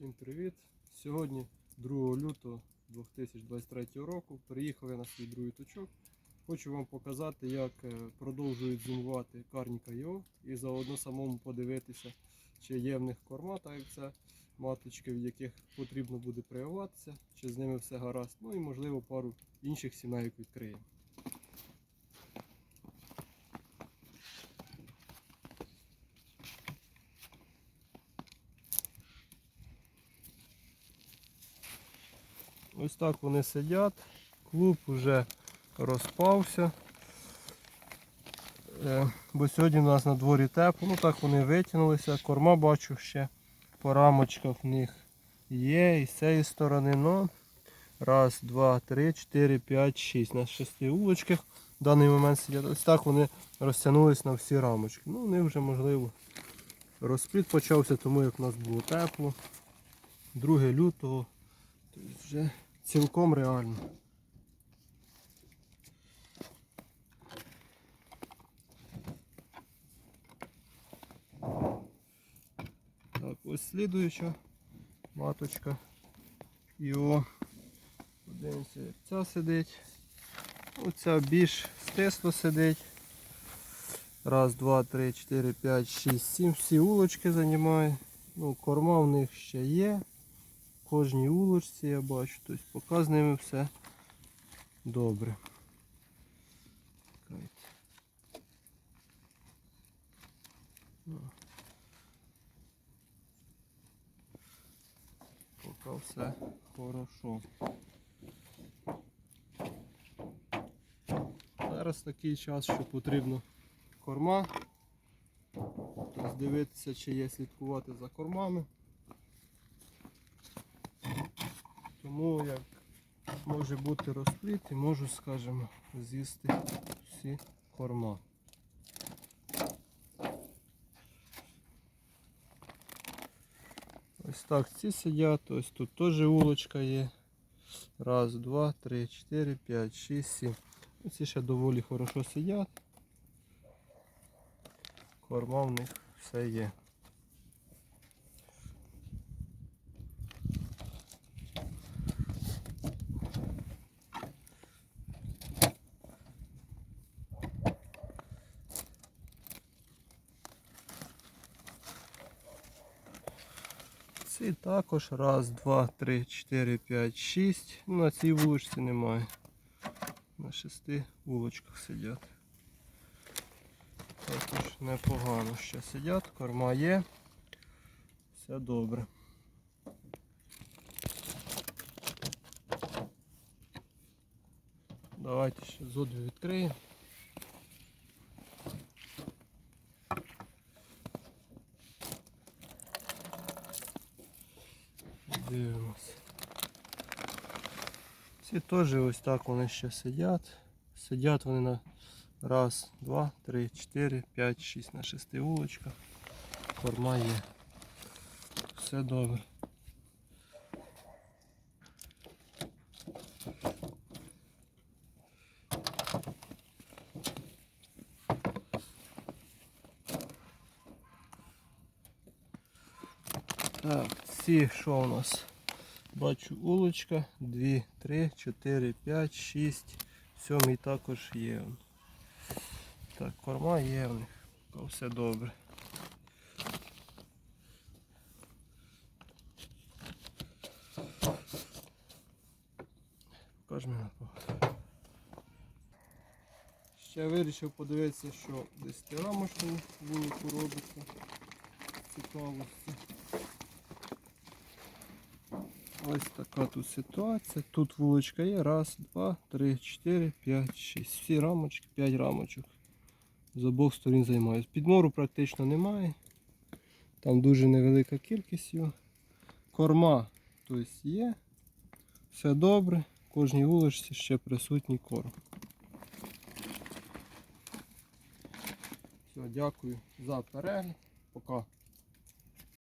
Всім привіт! Сьогодні 2 лютого 2023 року приїхав я на свій другий точок. Хочу вам показати, як е, продовжують зимувати карніка ЙО і заодно самому подивитися, чи є в них корма, так як це маточки, в яких потрібно буде прививатися, чи з ними все гаразд. Ну і можливо пару інших сімейок відкриємо. Ось так вони сидять. Клуб вже розпався. Е, Бо сьогодні у нас на дворі тепло. Ну так вони витягнулися. Корма бачу ще по рамочках в них є. І з цієї сторони. Ну, раз, два, три, чотири, п'ять, шість. На шести вулочках в даний момент сидять. Ось так вони розтягнулись на всі рамочки. Ну, вони вже можливо. Розпліт почався, тому як у нас було тепло. 2 лютого. Тобто вже цілком реально. Так, ось слідуюча маточка. І о, подивимося, як ця сидить. Оця більш стисло сидить. Раз, два, три, чотири, п'ять, шість, сім. Всі улочки займає. Ну, корма в них ще є кожній улочці я бачу, тобто поки з ними все добре. Поки все хорошо. Зараз такий час, що потрібно корма. Тобто дивитися, чи є слідкувати за кормами. Тому як може бути розпліт і можу, скажімо, з'їсти всі корма. Ось так ці сидять, ось тут теж улочка є. Раз, два, три, чотири, п'ять, шість, сім. Ці ще доволі хорошо сидять. Корма в них все є. Ці також раз, два, три, чотири, п'ять, шість. На цій вуличці немає. На шести вуличках сидять. Також непогано ще сидять, корма є. Все добре. Давайте ще зоду відкриємо. Дивимось. Ці теж ось так вони ще сидять. Сидять вони на раз, два, три, чотири, п'ять, шість на шести вулочках. Корма є. Все добре. Так, ці що у нас? Бачу улочка, 2, 3, 4, 5, 6, 7 також є. Так, корма є в них. Все добре. Покаж мені на погад. Ще вирішив подивитися, що десь рамочну вулику робиться. Цікавості. Ось така тут ситуація. Тут вуличка є. Раз, два, три, чотири, п'ять, шість. Всі рамочки, п'ять рамочок. З обох сторін займаюсь. Підмору практично немає. Там дуже невелика кількість його. Корма тобто є. Все добре. Кожній вуличці ще присутній корм. Все, дякую за перегляд. Пока.